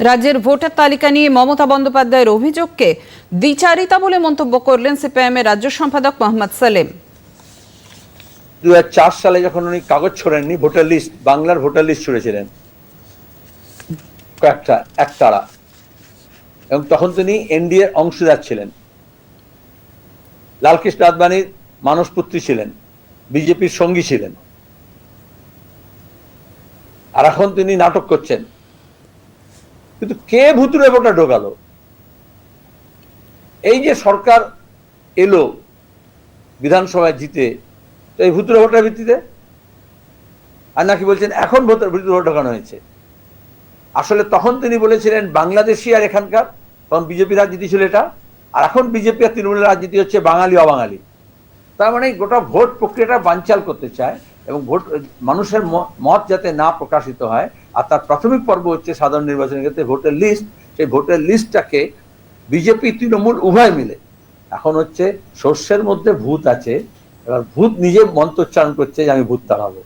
রাজ্যের ভোটার তালিকা নিয়ে মমতা বন্দ্যোপাধ্যায়ের অভিযোগকে দ্বিচারিতা বলে মন্তব্য করলেন সিপিআইএমের রাজ্য সম্পাদক মোহাম্মদ সালেম। দু সালে যখন উনি কাগজ ছড়েননি, ভোটার লিস্ট, বাংলার ভোটার লিস্ট ছুড়েছিলেন। কয়েকটা, একতারা। এবং তখন তিনি এনডিএ অংশীদার ছিলেন। লালকৃষ্ণ আদবানির মানসপুত্রী ছিলেন, বিজেপির সঙ্গী ছিলেন। আর এখন তিনি নাটক করছেন। কিন্তু কে ভুতুরে ভোটার ঢোকালো? এই যে সরকার এলো বিধানসভায় জিতে, তো এই ভুতুরে ভোটার ভিত্তিতে? আর নাকি বলছেন, এখন ভুতুরে ভোট ঢোকানো হয়েছে। আসলে তখন তিনি বলেছিলেন বাংলাদেশি আর এখানকার তখন বিজেপি রাজনীতি ছিল এটা, আর এখন বিজেপি আর তৃণমূলের রাজনীতি হচ্ছে বাঙালি, অবাঙালি। তার মানে গোটা ভোট প্রক্রিয়াটা বানচাল করতে চায়। এবং ভোট, মানুষের মত যাতে না প্রকাশিত হয়, আর তার প্রাথমিক পর্ব হচ্ছে সাধারণ নির্বাচনের ক্ষেত্রে ভোটের লিস্ট সেই ভোটের লিস্টটাকে বিজেপি, তৃণমূল উভয় মিলে। এখন হচ্ছে শস্যের মধ্যে ভূত আছে, এবার ভূত নিজে মন্ত্রোচ্চারণ করছে যে আমি ভূত তাড়াবো